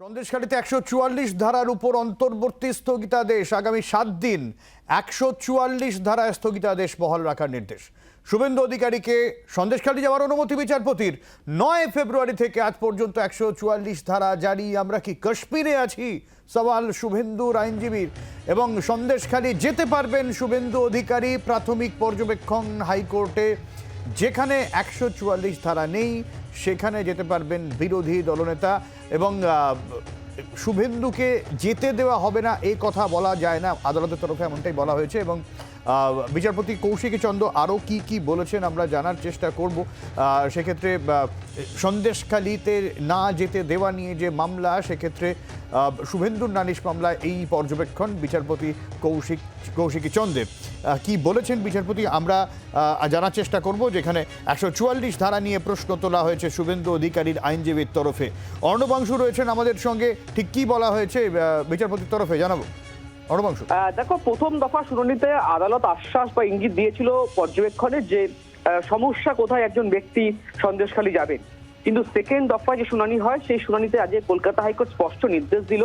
সন্দেশখালীতে একশো চুয়াল্লিশ ধারার উপর অন্তর্বর্তী স্থগিতাদেশ আগামী সাত দিন। একশো চুয়াল্লিশ ধারায় স্থগিতাদেশ বহাল রাখার নির্দেশ। শুভেন্দু অধিকারীকে সন্দেশখালী যাওয়ার অনুমতি বিচারপতির। নয় ফেব্রুয়ারি থেকে আজ পর্যন্ত একশো চুয়াল্লিশ ধারা জারি। আমরা কি কাশ্মীরে আছি? সওয়াল শুভেন্দুর আইনজীবীর। এবং সন্দেশখালী যেতে পারবেন শুভেন্দু অধিকারী প্রাথমিক পর্যবেক্ষণ হাইকোর্টে, যেখানে একশো চুয়াল্লিশ ধারা নেই। সেখানে যেতে পারবেন বিরোধী দলনেতা এবং শুভেন্দুকে যেতে দেওয়া হবে না, এই কথা বলা যায় না। আদালতের তরফে এমনটাই বলা হয়েছে এবং বিচারপতি কৌশিকী চন্দ্র আরও কি কি বলেছেন আমরা জানার চেষ্টা করব। সেক্ষেত্রে সন্দেশখালিতে না যেতে দেওয়া নিয়ে যে মামলা, সেক্ষেত্রে শুভেন্দুর নালিশ মামলায় এই পর্যবেক্ষণ, বিচারপতি কৌশিক, কৌশিকী চন্দ্রের কি বলেছেন বিচারপতি? আমরা জানার চেষ্টা করব যেখানে একশো চুয়াল্লিশ ধারা নিয়ে প্রশ্ন তোলা হয়েছে শুভেন্দু অধিকারীর আইনজীবীর তরফে। অর্ণবাংশু রয়েছেন আমাদের সঙ্গে। ঠিক কি বলা হয়েছে বিচারপতির তরফে? জানাব। অর্ণবাংশু। দেখো, প্রথম দফা শুনানিতে আদালত আশ্বাস বা ইঙ্গিত দিয়েছিল পর্যবেক্ষণে যে সমস্যা কোথায় একজন ব্যক্তি সন্দেশখালী যাবেন। কিন্তু সেকেন্ড দফায় যে শুনানি হয় সেই শুনানিতে আজ কলকাতা হাইকোর্ট স্পষ্ট নির্দেশ দিল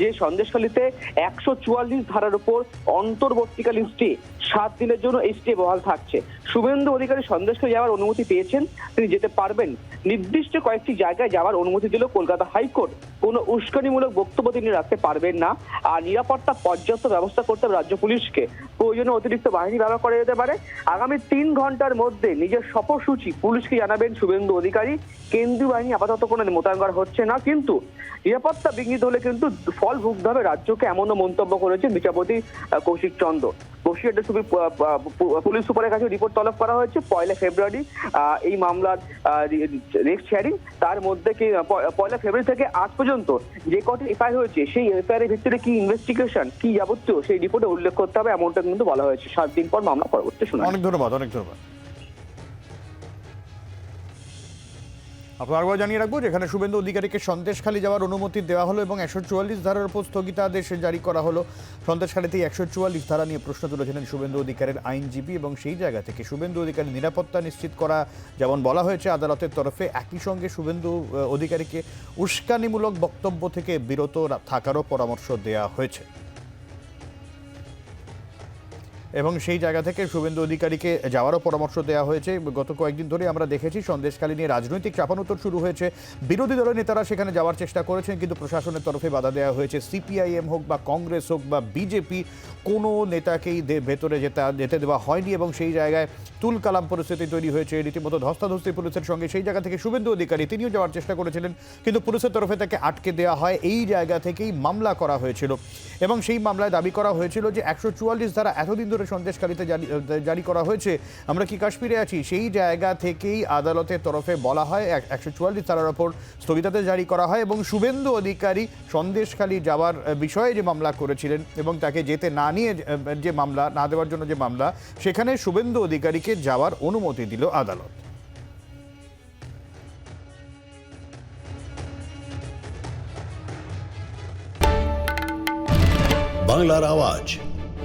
যে সন্দেশখালীতে একশো চুয়াল্লিশ ধারার উপর অন্তর্বর্তীকালীন স্টে সাত দিনের জন্য এই স্টে বহাল থাকছে। শুভেন্দু অধিকারী সন্দেশখালী যাওয়ার অনুমতি পেয়েছেন, তিনি যেতে পারবেন। নির্দিষ্ট কয়েকটি জায়গায় যাওয়ার অনুমতি দিল কলকাতা হাইকোর্ট কোনো উস্কানিমূলক বক্তব্য তিনি রাখতে পারবেন না। আর নিরাপত্তা পর্যাপ্ত ব্যবস্থা করতে হবে রাজ্য পুলিশকে। প্রয়োজনে অতিরিক্ত বাহিনী ব্যবহার করা যেতে পারে। আগামী তিন ঘণ্টার মধ্যে নিজের সফরসূচি পুলিশকে জানাবেন শুভেন্দু অধিকারী। কেন্দ্রীয় বাহিনী আপাতত কোনো মোতায়েন করা হচ্ছে না, কিন্তু নিরাপত্তা বিঘ্নিত হলে কিন্তু ফল ভুগতে হবে রাজ্যকে এমনও মন্তব্য করেছেন বিচারপতি কৌশিক চন্দ্র। সুপ্রিম প- প- প- পুলিশ সুপারের কাছে রিপোর্ট তলব করা হয়েছে। পয়লা ফেব্রুয়ারি এই মামলার নেক্সট হিয়ারিং তার মধ্যে কি পয়লা ফেব্রুয়ারি থেকে আজ পর্যন্ত যে কটি এফআইআর হয়েছে, সেই এফআইআর এর ভিত্তিতে কি ইনভেস্টিগেশন কি যাবতীয়, সেই রিপোর্টে উল্লেখ করতে হবে, এমনটা কিন্তু বলা হয়েছে। সাত দিন পর মামলা পরবর্তী শুনানি। অনেক ধন্যবাদ অনেক ধন্যবাদ। আপনার আরেকবার জানিয়ে রাখব, যেখানে শুভেন্দু অধিকারীকে সন্দেশখালী যাওয়ার অনুমতি দেওয়া হলো এবং একশো চুয়াল্লিশ ধারার উপর স্থগিতাদেশ জারি করা হলো। সন্দেশখালীতে একশো চুয়াল্লিশ ধারা নিয়ে প্রশ্ন তুলেছিলেন শুভেন্দু অধিকারের আইনজীবী এবং সেই জায়গা থেকে শুভেন্দু অধিকারীর নিরাপত্তা নিশ্চিত করা, যেমন বলা হয়েছে, আদালতের তরফে একই সঙ্গে শুভেন্দু অধিকারীকে উস্কানিমূলক বক্তব্য থেকে বিরত থাকারও পরামর্শ দেওয়া হয়েছে। এবং সেই জায়গা থেকে শুভেন্দু অধিকারীকে যাওয়ারও পরামর্শ দেওয়া হয়েছে। গত কয়েকদিন ধরে আমরা দেখেছি সন্দেশকালী নিয়ে রাজনৈতিক চাপানোত্তর শুরু হয়েছে। বিরোধী দলের নেতারা সেখানে যাওয়ার চেষ্টা করেছেন, কিন্তু প্রশাসনের তরফে বাধা দেওয়া হয়েছে। সিপিআইএম হোক বা কংগ্রেস হোক বা বিজেপি, কোনো নেতাকেই ভেতরে যেতে যেতে দেওয়া হয়নি এবং সেই জায়গায় তুলকালাম পরিস্থিতি তৈরি হয়েছে। রীতিমতো ধস্তাধস্তি পুলিশের সঙ্গে সেই জায়গা থেকে শুভেন্দু অধিকারী, তিনিও যাওয়ার চেষ্টা করেছিলেন, কিন্তু পুলিশের তরফে তাকে আটকে দেওয়া হয়। এই জায়গা থেকেই মামলা করা হয়েছিল। এবং সেই মামলায় দাবি করা হয়েছিল যে একশো চুয়াল্লিশ ধারা এতদিন ধরে সন্দেশকারীতে জারি জারি করা হয়েছে। আমরা কি কাশ্মীরে আছি? সেই জায়গা থেকেই আদালতের তরফে বলা হয় একশো চুয়াল্লিশ ধারার ওপর স্থগিতাদেশ জারি করা হয় এবং শুভেন্দু অধিকারী সন্দেশখালী যাওয়ার বিষয়ে যে মামলা করেছিলেন এবং তাকে যেতে না নিয়ে যে মামলা, না দেওয়ার জন্য যে মামলা, সেখানে শুভেন্দু অধিকারীকে যাওয়ার অনুমতি দিল আদালত। বাংলার আওয়াজ